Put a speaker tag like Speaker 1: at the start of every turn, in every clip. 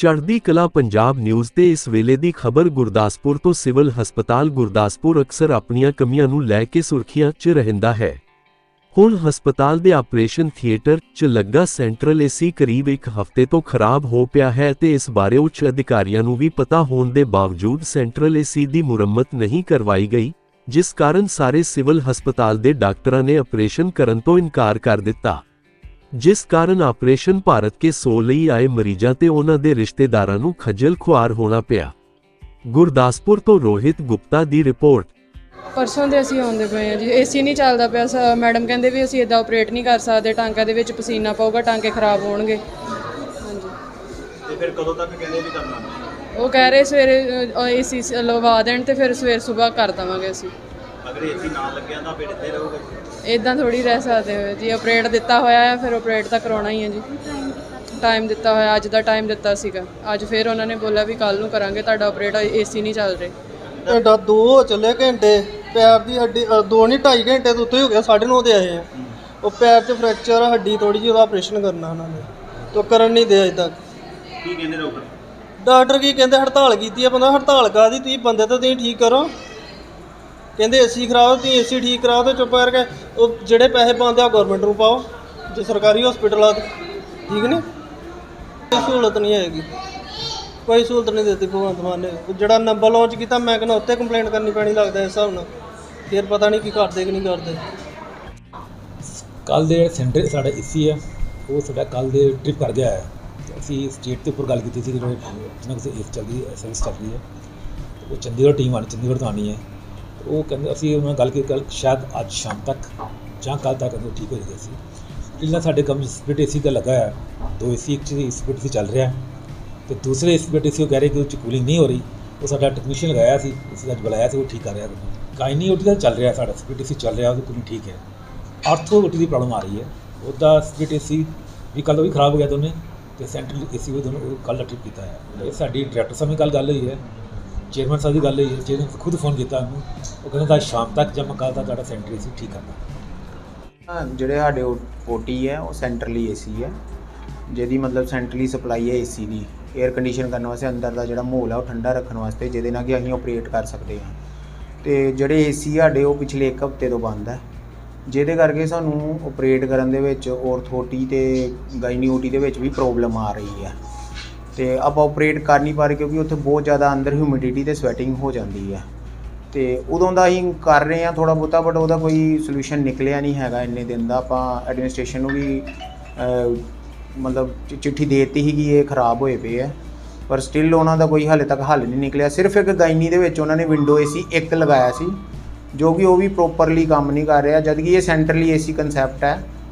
Speaker 1: ਚੜ੍ਹਦੀ ਕਲਾ ਪੰਜਾਬ ਨਿਊਜ਼ ਤੇ ਇਸ ਵੇਲੇ ਦੀ ਖਬਰ ਗੁਰਦਾਸਪੁਰ ਤੋਂ ਸਿਵਲ ਹਸਪਤਾਲ ਗੁਰਦਾਸਪੁਰ ਅਕਸਰ ਆਪਣੀਆਂ ਕਮੀਆਂ ਨੂੰ ਲੈ ਕੇ ਸੁਰਖੀਆਂ 'ਚ ਰਹਿੰਦਾ ਹੈ। ਹੁਣ ਹਸਪਤਾਲ ਦੇ ਆਪਰੇਸ਼ਨ ਥੀਏਟਰ 'ਚ ਲੱਗਾ ਸੈਂਟਰਲ ਏਸੀ ਕਰੀਬ ਇੱਕ ਹਫ਼ਤੇ ਤੋਂ ਖਰਾਬ ਹੋ ਪਿਆ ਹੈ ਤੇ ਇਸ ਬਾਰੇ ਉੱਚ ਅਧਿਕਾਰੀਆਂ ਨੂੰ ਵੀ ਪਤਾ ਹੋਣ ਦੇ ਬਾਵਜੂਦ ਸੈਂਟਰਲ ਏਸੀ ਦੀ ਮੁਰੰਮਤ ਨਹੀਂ ਕਰਵਾਈ ਗਈ, ਜਿਸ ਕਾਰਨ ਸਾਰੇ ਸਿਵਲ ਹਸਪਤਾਲ ਦੇ ਡਾਕਟਰਾਂ ਨੇ ਆਪਰੇਸ਼ਨ ਕਰਨ ਤੋਂ ਇਨਕਾਰ ਕਰ ਦਿੱਤਾ। ਜਿਸ ਕਾਰਨ ਆਪਰੇਸ਼ਨ ਭਾਰਤ ਕੇ ਸੋ ਲਈ ਆਏ ਮਰੀਜ਼ਾਂ ਤੇ ਉਹਨਾਂ ਦੇ ਰਿਸ਼ਤੇਦਾਰਾਂ ਨੂੰ ਖੱਜਲ ਖੁਆਰ ਹੋਣਾ ਪਿਆ। ਗੁਰਦਾਸਪੁਰ ਤੋਂ ਰੋਹਿਤ ਗੁਪਤਾ ਦੀ ਰਿਪੋਰਟ।
Speaker 2: ਪਰਸੋਂ ਦੇ ਅਸੀਂ ਆਉਂਦੇ ਪਏ ਆ ਜੀ। ਏਸੀ ਨਹੀਂ ਚੱਲਦਾ ਪਿਆ ਸ- ਮੈਡਮ ਕਹਿੰਦੇ ਵੀ ਅਸੀਂ ਇਦਾਂ ਆਪਰੇਟ ਨਹੀਂ ਕਰ ਸਕਦੇ। ਟਾਂਕਿਆਂ ਦੇ ਵਿੱਚ ਪਸੀਨਾ ਪਊਗਾ ਟਾਂਕੇ ਖਰਾਬ ਹੋਣਗੇ। ਹਾਂਜੀ।
Speaker 3: ਤੇ ਫਿਰ ਕਦੋਂ ਤੱਕ ਕਹਿੰਦੇ ਵੀ ਕਰਨਾ?
Speaker 2: ਉਹ ਕਹਿ ਰਹੇ ਸਵੇਰੇ ਏਸੀ ਲਵਾ ਦੇਣ ਤੇ ਫਿਰ ਸਵੇਰ ਸਵੇਰ ਕਰ ਦਵਾਂਗੇ ਅਸੀਂ।
Speaker 3: ਅਗਰ ਏਸੀ ਨਾ ਲੱਗਿਆ ਤਾਂ ਫਿਰ ਇੱਥੇ ਰਹੋਗੇ।
Speaker 2: ਇਦਾਂ ਥੋੜੀ ਰਹਿ ਸਕਦੇ ਹੋ ਜੀ ਆਪਰੇਟ ਦਿੱਤਾ ਹੋਇਆ ਹੈ ਫਿਰ ਆਪਰੇਟ ਤਾਂ ਕਰਾਉਣਾ ਹੀ ਹੈ ਜੀ। ਟਾਈਮ ਦਿੱਤਾ ਹੋਇਆ ਅੱਜ ਦਾ ਟਾਈਮ ਦਿੱਤਾ ਸੀਗਾ। ਅੱਜ ਫਿਰ ਉਹਨਾਂ ਨੇ ਬੋਲਿਆ ਵੀ ਕੱਲ ਨੂੰ ਕਰਾਂਗੇ ਤੁਹਾਡਾ ਆਪਰੇਟ ਏਸੀ ਨਹੀਂ ਚੱਲ ਰਿਹਾ।
Speaker 4: ਘੰਟਾ ਦੋ ਹੋ ਚੱਲੇ ਘੰਟੇ ਪੈਰ ਦੀ ਹੱਡੀ ਅ, ਦੋ ਨਹੀਂ ਢਾਈ ਘੰਟੇ ਤੋਂ ਉੱਤੇ ਹੋ ਗਿਆ 9:30 ਦੇ ਆਏ ਆ। ਉਹ ਪੈਰ 'ਚ ਫ੍ਰੈਕਚਰ ਆ, ਹੱਡੀ ਥੋੜੀ ਜਿਹੀ ਉਹਦਾ ਆਪਰੇਸ਼ਨ ਕਰਨਾ ਉਹਨਾਂ ਨੇ। ਤੋ ਕਰਨ ਨਹੀਂ ਦੇ ਅਜੇ ਤੱਕ।
Speaker 3: ਕੀ ਕਹਿੰਦੇ ਡਾਕਟਰ
Speaker 4: ਡਾਕਟਰ ਕੀ ਕਹਿੰਦੇ ਹੜਤਾਲ ਕੀਤੀ ਆ ਬੰਦਾ ਹੜਤਾਲ ਕਾਦੀ ਤੁਸੀਂ ਬੰਦੇ ਤਾਂ ਤੁਸੀਂ ਠੀਕ ਕਰੋ। ਕਹਿੰਦੇ ਏਸੀ ਖਰਾਬ ਤੁਸੀਂ ਏਸੀ ਠੀਕ ਕਰਾਓ ਤੇ ਚੁੱਪ ਕਰਕੇ। ਉਹ ਜਿਹੜੇ ਪੈਸੇ ਪਾਉਂਦੇ ਆ ਗਵਰਨਮੈਂਟ ਨੂੰ ਪਾਓ, ਜੇ ਸਰਕਾਰੀ ਹਸਪੀਟਲ ਆ, ਠੀਕ ਨੇ? ਕੋਈ ਸਹੂਲਤ ਨਹੀਂ ਹੈਗੀ। ਕੋਈ ਸਹੂਲਤ ਨਹੀਂ ਦਿੱਤੀ ਭਗਵੰਤ ਮਾਨ ਨੇ। ਜਿਹੜਾ ਨੰਬਰ ਲਾਂਚ ਕੀਤਾ, ਮੈਂ ਕਹਿੰਦਾ ਉੱਤੇ ਕੰਪਲੇਂਟ ਕਰਨੀ ਪੈਣੀ ਲੱਗਦਾ ਇਸ ਹਿਸਾਬ ਨਾਲ। ਫਿਰ ਪਤਾ ਨਹੀਂ ਕੀ ਕਰਦੇ ਕਿ ਨਹੀਂ ਕਰਦੇ।
Speaker 5: ਕੱਲ ਦੇ ਸੈਂਟਰ ਸਾਡਾ ਏਸੀ ਆ, ਉਹ ਸਾਡਾ ਕੱਲ ਦੇ ਟ੍ਰਿਪ ਕਰ ਗਿਆ ਹੈ। ਅਸੀਂ ਸਟੇਟ ਦੇ ਉੱਪਰ ਗੱਲ ਕੀਤੀ ਸੀ ਕਿ ਜਿਹੜੇ ਜਿਹਨਾਂ ਕਿਸੇ ਏਸ ਚੱਲਦੀ ਹੈ ਚੱਲਦੀ ਹੈ। ਉਹ ਚੰਡੀਗੜ੍ਹ ਟੀਮ ਆਣੀ ਚੰਡੀਗੜ੍ਹ ਤੋਂ ਆਉਣੀ ਹੈ। ਉਹ ਕਹਿੰਦੇ ਅਸੀਂ ਉਹਨਾਂ ਨਾਲ ਗੱਲ ਕੀਤੀ ਕੱਲ ਸ਼ਾਇਦ ਅੱਜ ਸ਼ਾਮ ਤੱਕ ਜਾਂ ਕੱਲ ਤੱਕ ਉਹ ਠੀਕ ਹੋ ਜਾਏਗਾ ਸੀ ਪਹਿਲਾਂ ਸਾਡੇ ਕੰਮ ਸਪਿਟ ਏਸੀ ਦਾ ਲੱਗਾ ਹੈ ਦੋ ਏਸੀ ਇੱਕ ਚ ਸਪਿਟ ਸੀ ਚੱਲ ਰਿਹਾ। ਹੈ ਤੇ ਦੂਸਰੇ ਸਪਿਟ ਏਸੀ ਉਹ ਕਹਿ ਰਹੇ ਕਿ ਉਹ ਚ ਕੂਲਿੰਗ ਨਹੀਂ ਹੋ ਰਹੀ। ਉਹ ਸਾਡਾ ਟੈਕਨੀਸ਼ੀਅਨ ਲਗਾਇਆ ਸੀ ਅਸੀਂ ਅੱਜ ਬੁਲਾਇਆ ਸੀ, ਉਹ ਠੀਕ ਕਰ ਰਿਹਾ ਕਾਇਨੀ ਓਟੀ ਦਾ ਚੱਲ ਰਿਹਾ, ਸਾਡਾ ਸਪਿਟ ਏਸੀ ਚੱਲ ਰਿਹਾ, ਉਹਦੀ ਕੂਲਿੰਗ ਠੀਕ ਹੈ। ਆਰਥੋ ਓਟੀ ਦੀ ਪ੍ਰੋਬਲਮ ਆ ਰਹੀ ਹੈ। ਉਹਦਾ ਸਪਿਟ ਏਸੀ ਵੀ ਕੱਲ੍ਹ ਉਹ ਵੀ ਖਰਾਬ ਹੋ ਗਿਆ ਦੋਨੇ, ਤੇ ਸੈਂਟਰਲ ਏਸੀ ਵੀ ਦੋਨੋਂ ਕੱਲ ਦਾ ਟ੍ਰਿਪ ਕੀਤਾ ਹੈ ਇਹ ਸਾਡੀ ਡਾਇਰੈਕਟਰ ਸਾਹਿਬ ਨਾਲ ਕੱਲ ਗੱਲ ਹੋਈ ਹੈ। ਚੇਅਰਮੈਨ ਸਾਹਿਬ ਦੀ ਗੱਲ ਹੋਈ ਹੈ ਚੇਅਰਮੈਨ ਖੁਦ ਫੋਨ ਕੀਤਾ ਉਹਨੂੰ ਉਹ ਕਹਿੰਦਾ ਤਾਂ ਸ਼ਾਮ ਤੱਕ ਜਦ ਮੈਂ ਤੁਹਾਡਾ ਸੈਂਟਰ ਸੀ ਠੀਕ ਕਰਨਾ
Speaker 6: ਹਾਂ, ਜਿਹੜੇ ਸਾਡੇ ਓਟੀ ਹੈ ਉਹ ਸੈਂਟਰਲੀ ਏਸੀ ਹੈ। ਜਿਹਦੀ ਮਤਲਬ ਸੈਂਟਰਲੀ ਸਪਲਾਈ ਹੈ ਏਸੀ ਦੀ। 에ਅਰ ਕੰਡੀਸ਼ਨ ਕਰਨ ਵਾਸਤੇ ਅੰਦਰ ਦਾ ਜਿਹੜਾ ਮਾਹੌਲ ਹੈ ਉਹ ਠੰਡਾ ਰੱਖਣ ਵਾਸਤੇ ਜਿਹਦੇ ਨਾਲ ਕਿ ਅਸੀਂ ਆਪਰੇਟ ਕਰ ਸਕਦੇ ਹਾਂ। ਤੇ ਜਿਹੜੇ ਏਸੀ ਸਾਡੇ ਉਹ ਪਿਛਲੇ ਇੱਕ ਹਫ਼ਤੇ ਤੋਂ ਬੰਦ ਹੈ। ਜਿਹਦੇ ਕਰਕੇ ਸਾਨੂੰ ਆਪਰੇਟ ਕਰਨ ਦੇ ਵਿੱਚ ਔਰਥੋਟੀ ਤੇ ਗਾਇਨੀਓਟੀ ਦੇ ਵਿੱਚ ਵੀ ਪ੍ਰੋਬਲਮ ਆ ਰਹੀ ਹੈ। ਤੇ ਆਪਾਂ ਆਪਰੇਟ ਕਰ ਨਹੀਂ ਪਾ ਰਹੇ ਕਿਉਂਕਿ ਉੱਥੇ ਬਹੁਤ ਜ਼ਿਆਦਾ ਅੰਦਰ ਹਿਊਮਿਡਿਟੀ ਤੇ ਸਵੈਟਿੰਗ ਹੋ ਜਾਂਦੀ ਹੈ। ਤੇ ਉਦੋਂ ਦਾ ਅਸੀਂ ਕਰ ਰਹੇ ਹਾਂ ਥੋੜਾ ਬਹੁਤਾ ਬਟ ਉਹਦਾ ਕੋਈ ਸੋਲੂਸ਼ਨ ਨਿਕਲਿਆ ਨਹੀਂ ਹੈਗਾ ਇੰਨੇ ਦਿਨ ਦਾ। ਆਪਾਂ ਐਡਮਿਨਿਸਟ੍ਰੇਸ਼ਨ ਨੂੰ ਵੀ ਮਤਲਬ ਚਿੱਠੀ ਦੇ ਦਿੱਤੀ ਸੀ ਕਿ ਇਹ ਖਰਾਬ ਹੋਏ ਪਏ ਆ। ਪਰ ਸਟਿਲ ਉਹਨਾਂ ਦਾ ਕੋਈ ਹਾਲੇ ਤੱਕ ਹੱਲ ਨਹੀਂ ਨਿਕਲਿਆ। ਸਿਰਫ ਇੱਕ ਗਾਇਨੀ ਦੇ ਵਿੱਚ ਉਹਨਾਂ ਨੇ ਵਿੰਡੋ ਏਸੀ ਇੱਕ ਲਗਾਇਆ ਸੀ, ਜੋ ਕਿ ਉਹ ਵੀ ਪ੍ਰੋਪਰਲੀ ਕੰਮ ਨਹੀਂ ਕਰ ਰਿਹਾ, ਜਦਕਿ ਇਹ ਸੈਂਟਰਲੀ ਏਸੀ ਕਨਸੈਪਟ ਹੈ।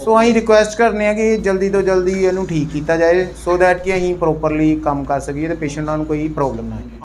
Speaker 6: ਸੋ ਅਸੀਂ ਰਿਕੁਐਸਟ ਕਰਨੇ ਆ ਕਿ ਜਲਦੀ ਤੋਂ ਜਲਦੀ ਇਹਨੂੰ ਠੀਕ ਕੀਤਾ ਜਾਏ ਸੋ ਦੈਟ ਕਿ ਅਸੀਂ ਪ੍ਰੋਪਰਲੀ ਕੰਮ ਕਰ ਸਕੀਏ ਤੇ ਪੇਸ਼ੈਂਟਾਂ ਨੂੰ ਕੋਈ ਪ੍ਰੋਬਲਮ ਨਾ ਆਏ